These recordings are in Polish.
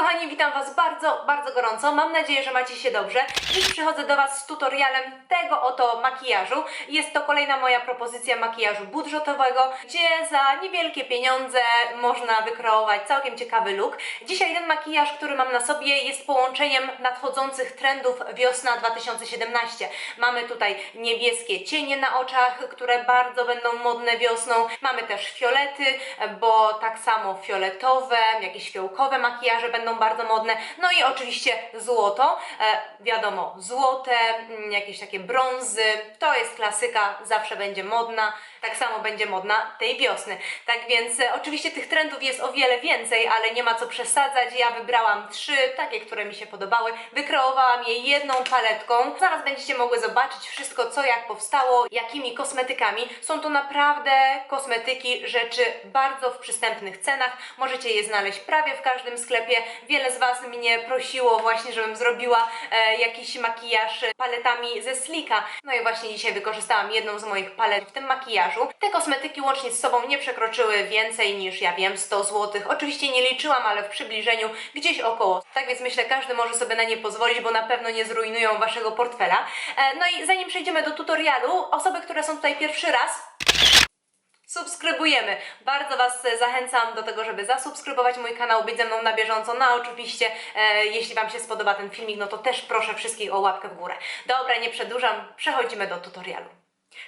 kochani, witam Was bardzo, bardzo gorąco. Mam nadzieję, że macie się dobrze. Dziś przychodzę do Was z tutorialem tego oto makijażu. Jest to kolejna moja propozycja makijażu budżetowego, gdzie za niewielkie pieniądze można wykreować całkiem ciekawy look. Dzisiaj ten makijaż, który mam na sobie jest połączeniem nadchodzących trendów wiosna 2017. Mamy tutaj niebieskie cienie na oczach, które bardzo będą modne wiosną. Mamy też fiolety, bo tak samo fioletowe, jakieś fiołkowe makijaże będą bardzo modne. No i oczywiście złoto. E, wiadomo, złote, mm, jakieś takie brązy. To jest klasyka, zawsze będzie modna. Tak samo będzie modna tej wiosny. Tak więc e, oczywiście tych trendów jest o wiele więcej, ale nie ma co przesadzać. Ja wybrałam trzy, takie, które mi się podobały. Wykreowałam je jedną paletką. Zaraz będziecie mogły zobaczyć wszystko, co jak powstało, jakimi kosmetykami. Są to naprawdę kosmetyki, rzeczy bardzo w przystępnych cenach. Możecie je znaleźć prawie w każdym sklepie. Wiele z Was mnie prosiło właśnie, żebym zrobiła e, jakiś makijaż paletami ze Slika. No i właśnie dzisiaj wykorzystałam jedną z moich palet w tym makijażu. Te kosmetyki łącznie z sobą nie przekroczyły więcej niż, ja wiem, 100 zł. Oczywiście nie liczyłam, ale w przybliżeniu gdzieś około. Tak więc myślę, każdy może sobie na nie pozwolić, bo na pewno nie zrujnują Waszego portfela. E, no i zanim przejdziemy do tutorialu, osoby, które są tutaj pierwszy raz, subskrybujemy. Bardzo Was e, zachęcam do tego, żeby zasubskrybować mój kanał, być ze mną na bieżąco. No oczywiście, e, jeśli Wam się spodoba ten filmik, no to też proszę wszystkich o łapkę w górę. Dobra, nie przedłużam, przechodzimy do tutorialu.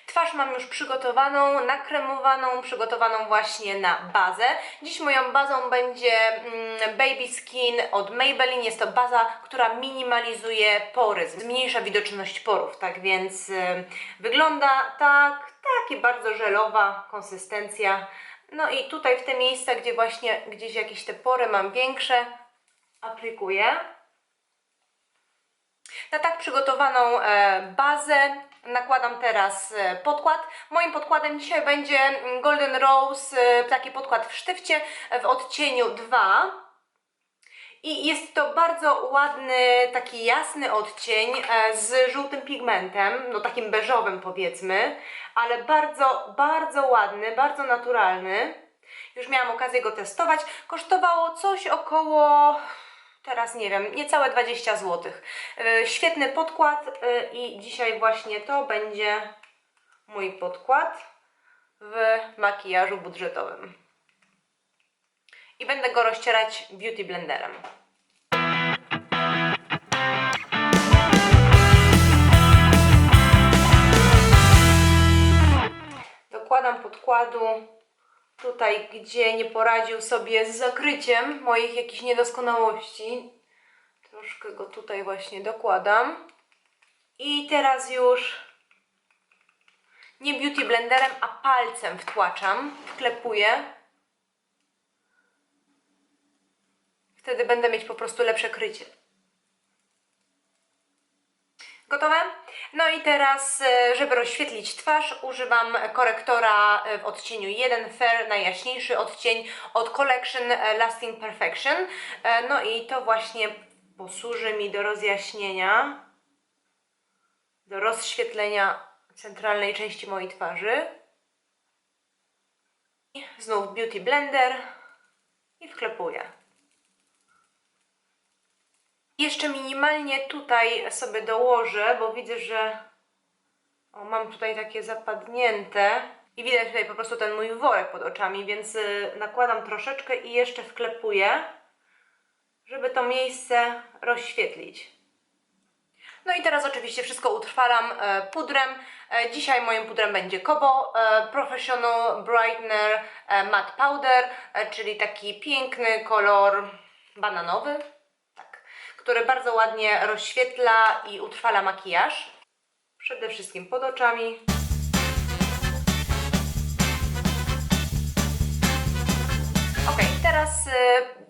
Twarz mam już przygotowaną, nakremowaną, przygotowaną właśnie na bazę. Dziś moją bazą będzie mm, Baby Skin od Maybelline. Jest to baza, która minimalizuje pory, zmniejsza widoczność porów. Tak więc y, wygląda tak, takie bardzo żelowa konsystencja. No i tutaj w te miejsca, gdzie właśnie gdzieś jakieś te pory mam większe, aplikuję. Na tak przygotowaną e, bazę nakładam teraz e, podkład. Moim podkładem dzisiaj będzie mm, Golden Rose, e, taki podkład w sztywcie e, w odcieniu 2. I jest to bardzo ładny, taki jasny odcień z żółtym pigmentem, no takim beżowym powiedzmy, ale bardzo, bardzo ładny, bardzo naturalny. Już miałam okazję go testować. Kosztowało coś około teraz nie wiem, niecałe 20 zł. Yy, świetny podkład yy, i dzisiaj właśnie to będzie mój podkład w makijażu budżetowym. I będę go rozcierać beauty blenderem. Dokładam podkładu tutaj, gdzie nie poradził sobie z zakryciem moich jakichś niedoskonałości. Troszkę go tutaj właśnie dokładam. I teraz już nie beauty blenderem, a palcem wtłaczam, wklepuję. Wtedy będę mieć po prostu lepsze krycie. Gotowe? No i teraz, e, żeby rozświetlić twarz, używam korektora e, w odcieniu 1 Fair, najjaśniejszy odcień od Collection e, Lasting Perfection. No i to właśnie posłuży mi do rozjaśnienia, do rozświetlenia centralnej części mojej twarzy. Znów Beauty Blender i wklepuję. Jeszcze minimalnie tutaj sobie dołożę, bo widzę, że o, mam tutaj takie zapadnięte i widać tutaj po prostu ten mój worek pod oczami, więc y, nakładam troszeczkę i jeszcze wklepuję, żeby to miejsce rozświetlić. No i teraz oczywiście wszystko utrwalam e, pudrem. E, dzisiaj moim pudrem będzie Kobo e, Professional Brightener Matte Powder, czyli taki piękny kolor bananowy który bardzo ładnie rozświetla i utrwala makijaż. Przede wszystkim pod oczami. Ok, teraz y,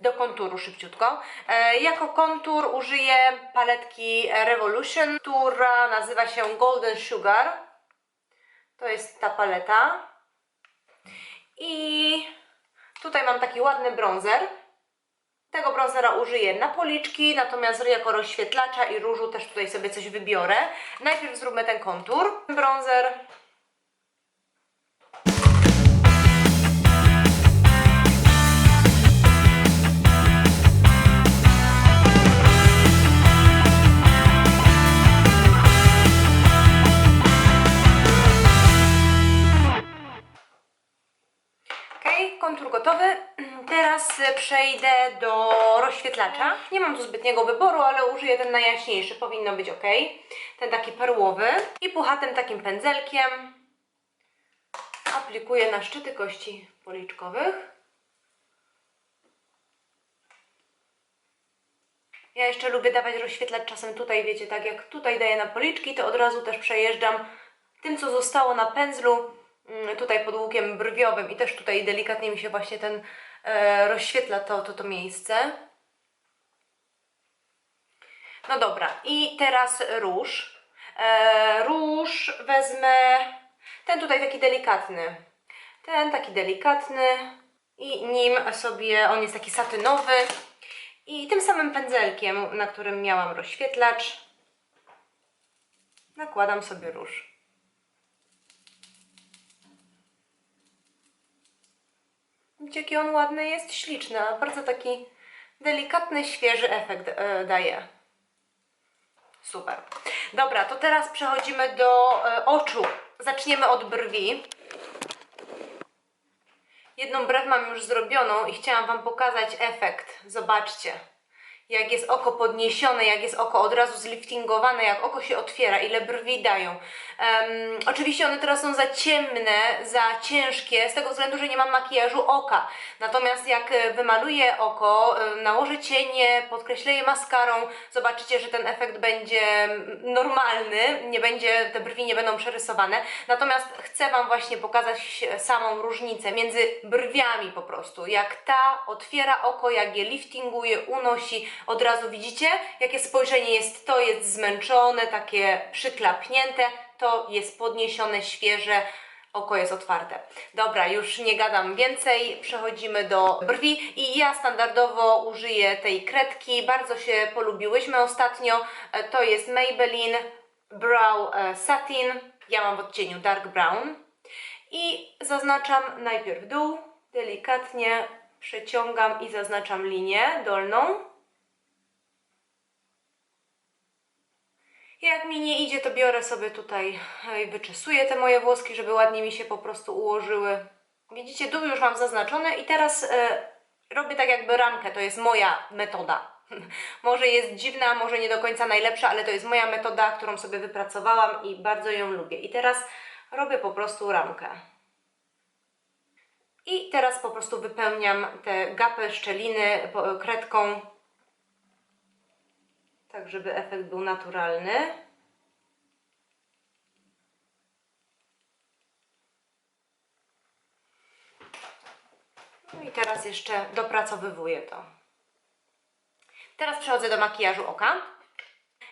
do konturu szybciutko. E, jako kontur użyję paletki Revolution, która nazywa się Golden Sugar. To jest ta paleta. I tutaj mam taki ładny bronzer. Tego bronzera użyję na policzki, natomiast jako rozświetlacza i różu też tutaj sobie coś wybiorę. Najpierw zróbmy ten kontur. Bronzer przejdę do rozświetlacza. Nie mam tu zbytniego wyboru, ale użyję ten najjaśniejszy, powinno być ok. Ten taki perłowy. I puchatym takim pędzelkiem aplikuję na szczyty kości policzkowych. Ja jeszcze lubię dawać rozświetlacz czasem tutaj, wiecie, tak jak tutaj daję na policzki, to od razu też przejeżdżam tym, co zostało na pędzlu, tutaj pod łukiem brwiowym i też tutaj delikatnie mi się właśnie ten e, rozświetla to, to, to miejsce. No dobra, i teraz róż. E, róż wezmę ten tutaj taki delikatny. Ten taki delikatny i nim sobie, on jest taki satynowy i tym samym pędzelkiem, na którym miałam rozświetlacz, nakładam sobie róż. Widzicie, jaki on ładny jest, śliczny, a bardzo taki delikatny, świeży efekt e, daje. Super. Dobra, to teraz przechodzimy do e, oczu. Zaczniemy od brwi. Jedną brew mam już zrobioną i chciałam Wam pokazać efekt. Zobaczcie, jak jest oko podniesione, jak jest oko od razu zliftingowane, jak oko się otwiera, ile brwi dają. Em, oczywiście one teraz są za ciemne, za ciężkie, z tego względu, że nie mam makijażu oka. Natomiast jak e, wymaluję oko, e, nałożę cienie, podkreślę je maskarą, zobaczycie, że ten efekt będzie mm, normalny, nie będzie, te brwi nie będą przerysowane. Natomiast chcę Wam właśnie pokazać samą różnicę między brwiami po prostu. Jak ta otwiera oko, jak je liftinguje, unosi, od razu widzicie, jakie spojrzenie jest, to jest zmęczone, takie przyklapnięte, to jest podniesione, świeże, oko jest otwarte. Dobra, już nie gadam więcej, przechodzimy do brwi. I ja standardowo użyję tej kredki, bardzo się polubiłyśmy ostatnio, E, to jest Maybelline Brow e, Satin, ja mam w odcieniu Dark Brown. I zaznaczam najpierw dół, delikatnie przeciągam i zaznaczam linię dolną. Jak mi nie idzie, to biorę sobie tutaj i wyczesuję te moje włoski, żeby ładnie mi się po prostu ułożyły. Widzicie, dół już mam zaznaczony i teraz e, robię tak jakby ramkę, to jest moja metoda. może jest dziwna, może nie do końca najlepsza, ale to jest moja metoda, którą sobie wypracowałam i bardzo ją lubię. I teraz robię po prostu ramkę. I teraz po prostu wypełniam te gapy, szczeliny po- kredką, tak żeby efekt był naturalny. No i teraz jeszcze dopracowywuję to. Teraz przechodzę do makijażu oka.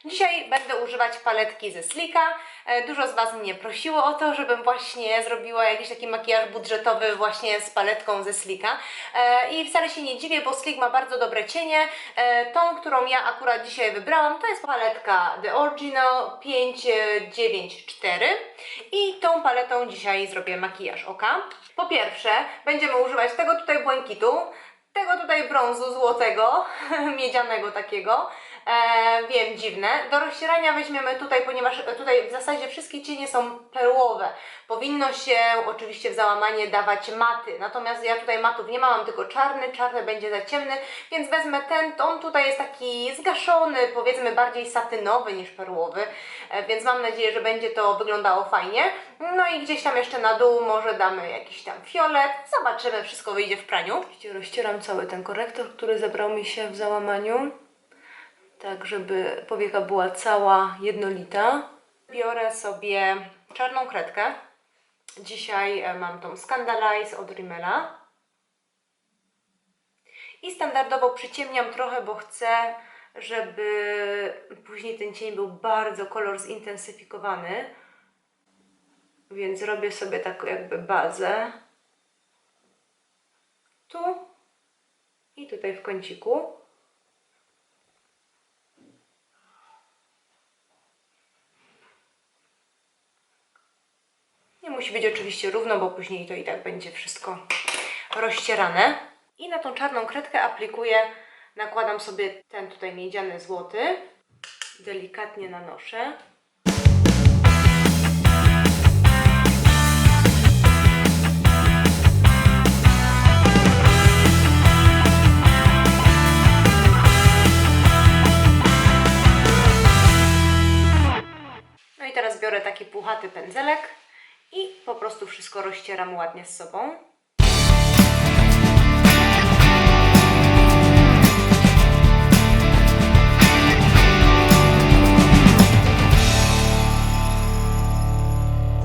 Dzisiaj będę używać paletki ze Slika. E, Dużo z Was mnie prosiło o to, żebym właśnie zrobiła jakiś taki makijaż budżetowy właśnie z paletką ze Slika. E, I wcale się nie dziwię, bo Slik ma bardzo dobre cienie. E, Tą, którą ja akurat dzisiaj wybrałam, to jest paletka The Original 594. I tą paletą dzisiaj zrobię makijaż oka. Po pierwsze, będziemy używać tego tutaj błękitu, tego tutaj brązu złotego, miedzianego takiego. E, wiem, dziwne. Do rozcierania weźmiemy tutaj, ponieważ tutaj w zasadzie wszystkie cienie są perłowe. Powinno się oczywiście w załamanie dawać maty, natomiast ja tutaj matów nie mam, mam tylko czarny, czarny będzie za ciemny, więc wezmę ten, on tutaj jest taki zgaszony, powiedzmy bardziej satynowy niż perłowy, e, więc mam nadzieję, że będzie to wyglądało fajnie. No i gdzieś tam jeszcze na dół może damy jakiś tam fiolet, zobaczymy, wszystko wyjdzie w praniu. Rozcieram cały ten korektor, który zebrał mi się w załamaniu tak żeby powieka była cała jednolita. Biorę sobie czarną kredkę. Dzisiaj e, mam tą Scandalize od Rimmela. I standardowo przyciemniam trochę, bo chcę, żeby później ten cień był bardzo kolor zintensyfikowany. Więc robię sobie taką jakby bazę. Tu i tutaj w kąciku. musi być oczywiście równo, bo później to i tak będzie wszystko rozcierane. I na tą czarną kredkę aplikuję, nakładam sobie ten tutaj miedziany złoty, delikatnie nanoszę. No i teraz biorę taki puchaty pędzelek i po prostu wszystko rozcieram ładnie z sobą.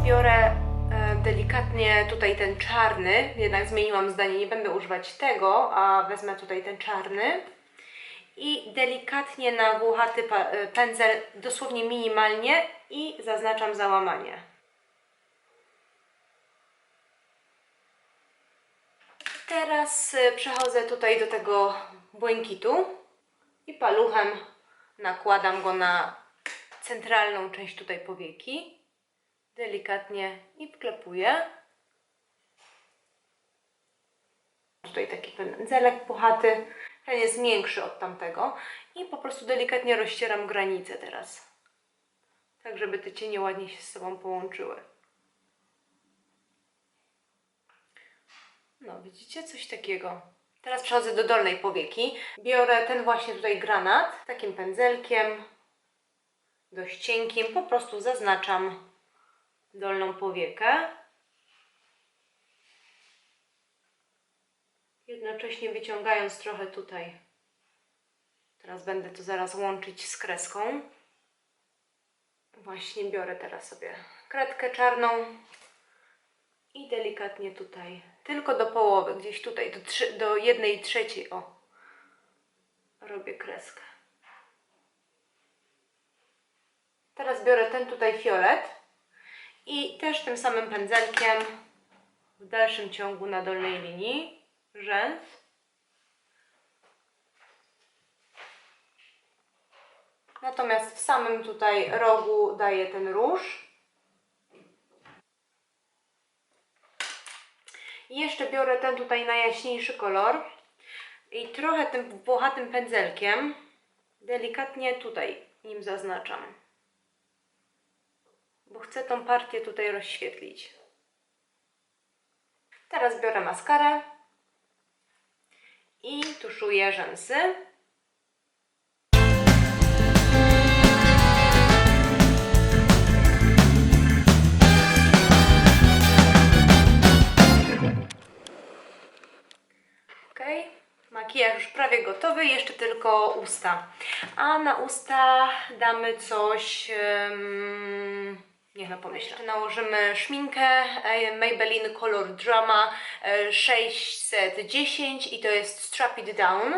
Biorę e, delikatnie tutaj ten czarny, jednak zmieniłam zdanie, nie będę używać tego, a wezmę tutaj ten czarny i delikatnie na włochaty e, pędzel, dosłownie minimalnie i zaznaczam załamanie. Teraz e, przechodzę tutaj do tego błękitu i paluchem nakładam go na centralną część tutaj powieki. Delikatnie i wklepuję. Tutaj taki pędzelek puchaty, ten jest większy od tamtego i po prostu delikatnie rozcieram granicę teraz. Tak, żeby te cienie ładnie się z sobą połączyły. No, widzicie? Coś takiego. Teraz przechodzę do dolnej powieki. Biorę ten właśnie tutaj granat, takim pędzelkiem, dość cienkim, po prostu zaznaczam dolną powiekę. Jednocześnie wyciągając trochę tutaj. Teraz będę to zaraz łączyć z kreską. Właśnie biorę teraz sobie kredkę czarną i delikatnie tutaj, tylko do połowy, gdzieś tutaj, do, trzy, do jednej trzeciej, o, robię kreskę. Teraz biorę ten tutaj fiolet i też tym samym pędzelkiem w dalszym ciągu na dolnej linii rzęs. Natomiast w samym tutaj rogu daję ten róż. Jeszcze biorę ten tutaj najjaśniejszy kolor i trochę tym włochatym pędzelkiem delikatnie tutaj nim zaznaczam. Bo chcę tą partię tutaj rozświetlić. Teraz biorę maskarę i tuszuję rzęsy. Makijaż już prawie gotowy, jeszcze tylko usta. A na usta damy coś. Um, niech no pomyślę. Nałożymy szminkę e, Maybelline Color Drama e, 610 i to jest Strap It Down.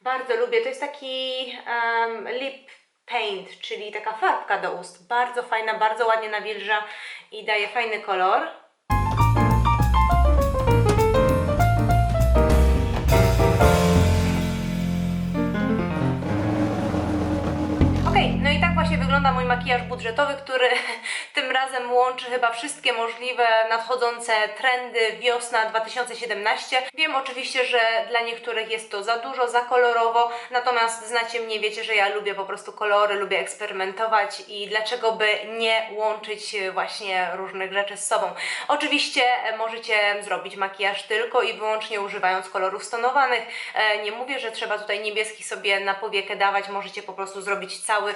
Bardzo lubię. To jest taki em, lip paint, czyli taka farbka do ust. Bardzo fajna, bardzo ładnie nawilża i daje fajny kolor. Wygląda mój makijaż budżetowy, który tym razem łączy chyba wszystkie możliwe nadchodzące trendy wiosna 2017. Wiem oczywiście, że dla niektórych jest to za dużo, za kolorowo, natomiast znacie mnie, wiecie, że ja lubię po prostu kolory, lubię eksperymentować i dlaczego by nie łączyć właśnie różnych rzeczy z sobą. Oczywiście e, możecie zrobić makijaż tylko i wyłącznie używając kolorów stonowanych. E, Nie mówię, że trzeba tutaj niebieski sobie na powiekę dawać, możecie po prostu zrobić cały, y,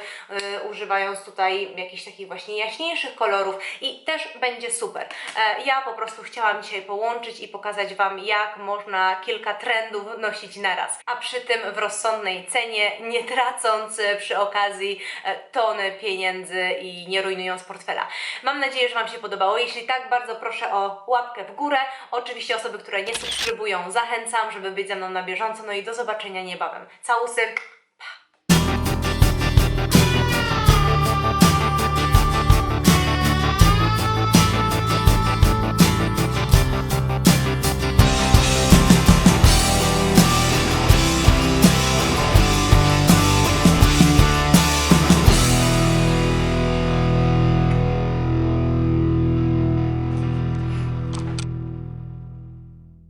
używając tutaj jakichś takich właśnie jaśniejszych kolorów i też będzie super. E, Ja po prostu chciałam dzisiaj połączyć i pokazać Wam, jak można kilka trendów nosić naraz, a przy tym w rozsądnej cenie, nie tracąc przy okazji e, tony pieniędzy i nie rujnując portfela. Mam nadzieję, że Wam się podobało. Jeśli tak, bardzo proszę o łapkę w górę. Oczywiście osoby, które nie subskrybują, zachęcam, żeby być ze mną na bieżąco. No i do zobaczenia niebawem. Całusy!